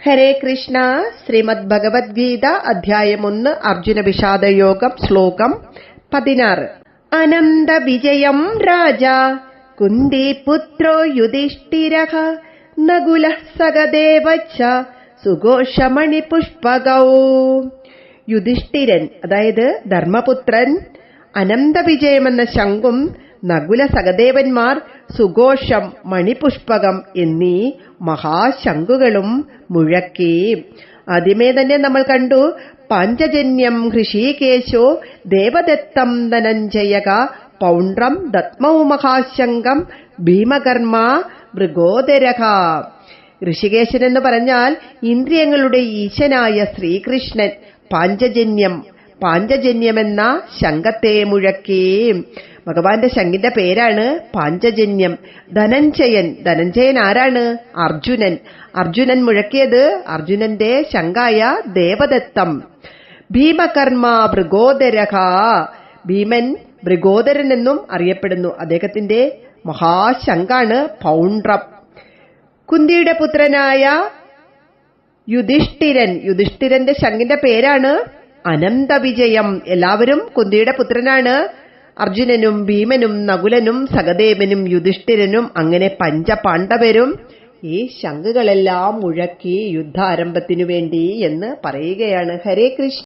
ഹരേ കൃഷ്ണ ശ്രീമദ് ഭഗവത്ഗീത അധ്യായം ഒന്ന് അർജുന വിഷാദയോഗം ശ്ലോകം പതിനാറ്. അനന്ത വിജയം രാജ കുന്തി പുത്രോ യുധിഷ്ഠിര നകുല സഹദേവച്ച സുഘോഷമണിപുഷ്പകൗ യുധിഷ്ഠിരൻ അതായത് ധർമ്മപുത്രൻ അനന്തവിജയമെന്ന ശംഖും നകുല സഹദേവന്മാർ സുഘോഷം മണിപുഷ്പകം എന്നീ മഹാശംഖുകളും മുഴക്കി. ആദ്യമേ തന്നെ നമ്മൾ കണ്ടു പഞ്ചജന്യം ഹൃഷീകേശോ ദേവദത്തം ധനഞ്ജയക പൗണ്ട്രം ദത്മൗ മഹാശങ്കം ഭീമകർമ്മ മൃഗോദരക. ഋഷികേശൻ എന്ന് പറഞ്ഞാൽ ഇന്ദ്രിയങ്ങളുടെ ഈശനായ ശ്രീകൃഷ്ണൻ പാഞ്ചജന്യം പാഞ്ചജന്യമെന്ന ശങ്കത്തെ മുഴക്കേം. ഭഗവാന്റെ ശങ്കിന്റെ പേരാണ് പാഞ്ചജന്യം. ധനഞ്ജയൻ. ധനഞ്ജയൻ ആരാണ്? അർജുനൻ. അർജുനൻ മുഴക്കിയത് അർജുനന്റെ ശങ്കായ ദേവദത്തം. ഭീമകർമ്മ മൃഗോദരക ഭീമൻ മൃഗോദരൻ എന്നും അറിയപ്പെടുന്നു. അദ്ദേഹത്തിന്റെ മഹാശങ്കാണ് പൗണ്ട്രം. കുന്തിയുടെ പുത്രനായ യുധിഷ്ഠിരൻ. യുധിഷ്ഠിരന്റെ ശങ്കിന്റെ പേരാണ് അനന്തവിജയം. എല്ലാവരും കുന്തിയുടെ പുത്രനാണ്. അർജുനനും ഭീമനും നകുലനും സഹദേവനും യുധിഷ്ഠിരനും അങ്ങനെ പഞ്ചപാണ്ഡവരും ഈ ശംഖുകളെല്ലാം മുഴക്കി യുദ്ധാരംഭത്തിനു വേണ്ടി എന്ന് പറയുകയാണ്. ഹരേ കൃഷ്ണ.